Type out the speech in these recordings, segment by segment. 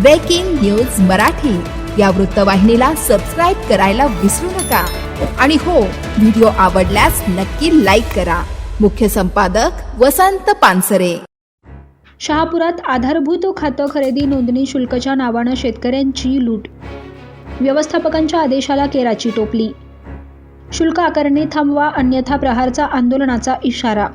Breaking news Marathi या वृत्तवाहिनीला subscribe करायला विसरू नका. आणि हो व्हिडिओ आवडल्यास नक्की लाईक करा. मुख्य संपादक वसंत पानसरे. शहापुरात आधारभूत खातं खरेदी नोंदणी शुल्कच्या नावानं शेतकऱ्यांची लूट. व्यवस्थापकांच्या आदेशाला केराची टोपली. शुल्क आकारणी थांबवा अन्यथा प्रहारचा आंदोलनाचा इशारा.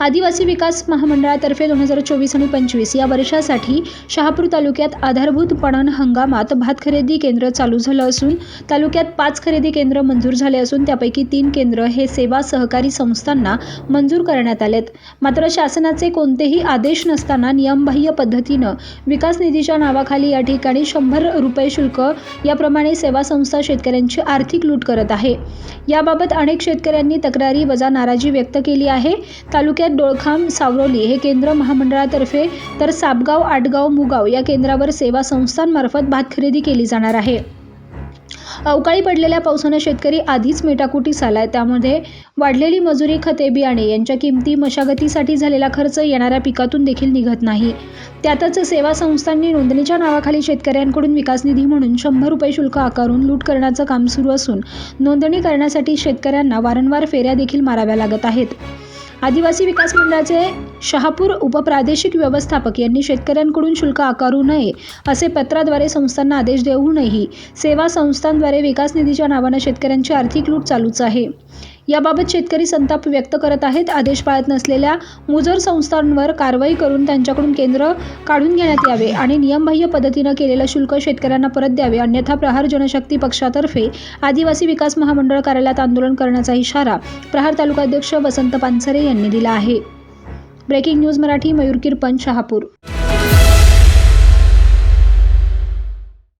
आदिवासी विकास महामंडळातर्फे दोन हजार चोवीस आणि पंचवीस या वर्षासाठी शहापूर तालुक्यात आधारभूत पणन हंगामात भात खरेदी केंद्र चालू झालं असून तालुक्यात पाच खरेदी केंद्र मंजूर झाले असून त्यापैकी तीन केंद्र हे सेवा सहकारी संस्थांना मंजूर करण्यात आलेत. मात्र शासनाचे कोणतेही आदेश नसताना नियमबाह्य पद्धतीनं विकास निधीच्या नावाखाली या ठिकाणी शंभर रुपये शुल्क याप्रमाणे सेवा संस्था शेतकऱ्यांची आर्थिक लूट करत आहे. याबाबत अनेक शेतकऱ्यांनी तक्रारी वजा नाराजी व्यक्त केली आहे. तालुक्यात डोळखाम सावरोली हे केंद्र महामंडळातर्फे तर सापगाव आटगाव मुगाव या केंद्रावर सेवा संस्थांमार्फत भात खरेदी केली जाणार आहे. अवकाळी पडलेल्या पावसानं शेतकरी आधीच मेटाकुटीस आलाय त्यामध्ये वाढलेली मजुरी खते बियाणे यांच्या किमती मशागतीसाठी झालेला खर्च येणाऱ्या पिकातून देखील निघत नाही. त्यातच सेवा संस्थांनी नोंदणीच्या नावाखाली शेतकऱ्यांकडून विकास निधी म्हणून शंभर रुपये शुल्क आकारून लूट करण्याचं काम सुरू असून नोंदणी करण्यासाठी शेतकऱ्यांना वारंवार फेऱ्या देखील माराव्या लागत आहेत. आदिवासी विकास मंडळाचे शहापूर उपप्रादेशिक व्यवस्थापक यांनी शेतकऱ्यांकडून शुल्क आकारू नये असे पत्राद्वारे संस्थांना आदेश देऊनही सेवा संस्थांद्वारे विकास निधीच्या नावानं शेतकऱ्यांची आर्थिक लूट चालूच आहे. याबाबत शेतकरी संताप व्यक्त करत आहेत. आदेश पाळत नसलेल्या मुजर संस्थांवर कारवाई करून त्यांच्याकडून केंद्र काढून घेण्यात यावे आणि नियमबाह्य पद्धतीनं केलेलं शुल्क शेतकऱ्यांना परत द्यावे. अन्यथा प्रहार जनशक्ती पक्षातर्फे आदिवासी विकास महामंडळ कार्यालयात आंदोलन करण्याचा इशारा प्रहार तालुकाध्यक्ष वसंत पानसरे यांनी दिला आहे. Breaking news Marathi Mayur Kirpan Shahapur.